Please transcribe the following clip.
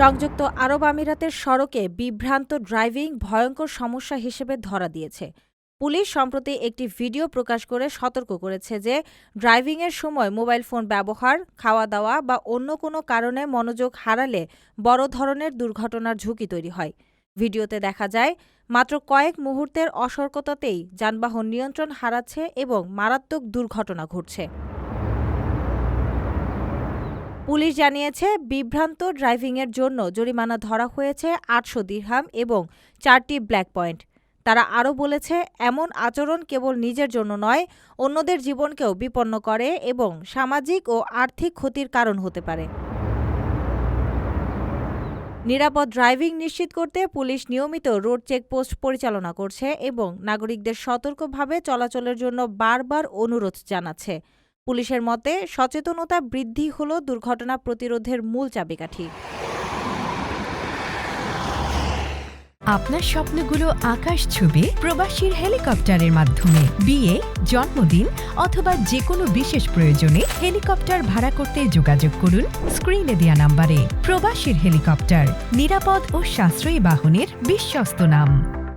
সংযুক্ত আরব আমিরাতের সড়কে বিভ্রান্ত ড্রাইভিং ভয়ঙ্কর সমস্যা হিসেবে ধরা দিয়েছে। পুলিশ সম্প্রতি একটি ভিডিও প্রকাশ করে সতর্ক করেছে যে ড্রাইভিংয়ের সময় মোবাইল ফোন ব্যবহার খাওয়া দাওয়া বা অন্য কোনো কারণে মনোযোগ হারালে বড় ধরনের দুর্ঘটনার ঝুঁকি তৈরি হয়। ভিডিওতে দেখা যায়, মাত্র কয়েক মুহূর্তের অসতর্কতাতেই যানবাহন নিয়ন্ত্রণ হারাচ্ছে এবং মারাত্মক দুর্ঘটনা ঘটছে। পুলিশ জানিয়েছে, বিভ্রান্ত ড্রাইভিংয়ের জন্য জরিমানা ধরা হয়েছে আটশো দিরহাম এবং চারটি ব্ল্যাক পয়েন্ট। তারা আরও বলেছে, এমন আচরণ কেবল নিজের জন্য নয়, অন্যদের জীবনকেও বিপন্ন করে এবং সামাজিক ও আর্থিক ক্ষতির কারণ হতে পারে। নিরাপদ ড্রাইভিং নিশ্চিত করতে পুলিশ নিয়মিত রোড চেকপোস্ট পরিচালনা করছে এবং নাগরিকদের সতর্কভাবে চলাচলের জন্য বারবার অনুরোধ জানাচ্ছে। পুলিশের মতে, সচেতনতা বৃদ্ধি হল দুর্ঘটনা প্রতিরোধের মূল চাবিকাঠি। আপনার স্বপ্নগুলো আকাশ ছুবে প্রবাসীর হেলিকপ্টারের মাধ্যমে। বিয়ে, জন্মদিন অথবা যে কোনো বিশেষ প্রয়োজনে হেলিকপ্টার ভাড়া করতে যোগাযোগ করুন স্ক্রিনে দেয়া নাম্বারে। প্রবাসীর হেলিকপ্টার, নিরাপদ ও সাশ্রয়ী বাহনের বিশ্বস্ত নাম।